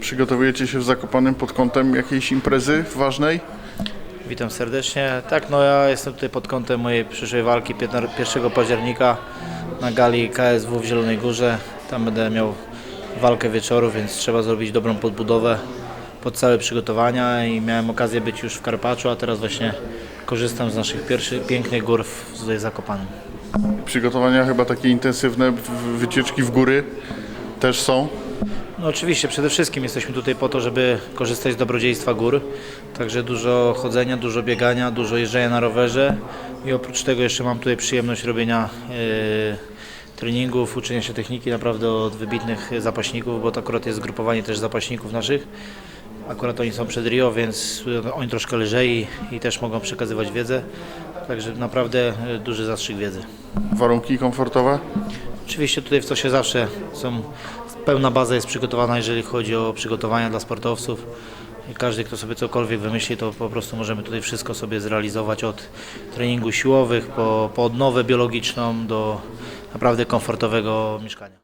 Przygotowujecie się w Zakopanem pod kątem jakiejś imprezy ważnej? Witam serdecznie. Tak, no ja jestem tutaj pod kątem mojej przyszłej walki 1 października na gali KSW w Zielonej Górze. Tam będę miał walkę wieczoru, więc trzeba zrobić dobrą podbudowę pod całe przygotowania i miałem okazję być już w Karpaczu, a teraz właśnie korzystam z naszych pierwszych pięknych gór w tutaj Zakopanem. Przygotowania chyba takie intensywne, wycieczki w góry też są. No oczywiście, przede wszystkim jesteśmy tutaj po to, żeby korzystać z dobrodziejstwa gór. Także dużo chodzenia, dużo biegania, dużo jeżdżenia na rowerze i oprócz tego jeszcze mam tutaj przyjemność robienia e, treningów, uczenia się techniki naprawdę od wybitnych zapaśników, bo to akurat jest zgrupowanie też zapaśników naszych. Akurat oni są przed Rio, więc oni troszkę lżej i też mogą przekazywać wiedzę. Także naprawdę e, duży zastrzyk wiedzy. Warunki komfortowe? Oczywiście tutaj w COSie zawsze są, pełna baza jest przygotowana, jeżeli chodzi o przygotowania dla sportowców. I każdy, kto sobie cokolwiek wymyśli, to po prostu możemy tutaj wszystko sobie zrealizować od treningu siłowych po, po odnowę biologiczną do naprawdę komfortowego mieszkania.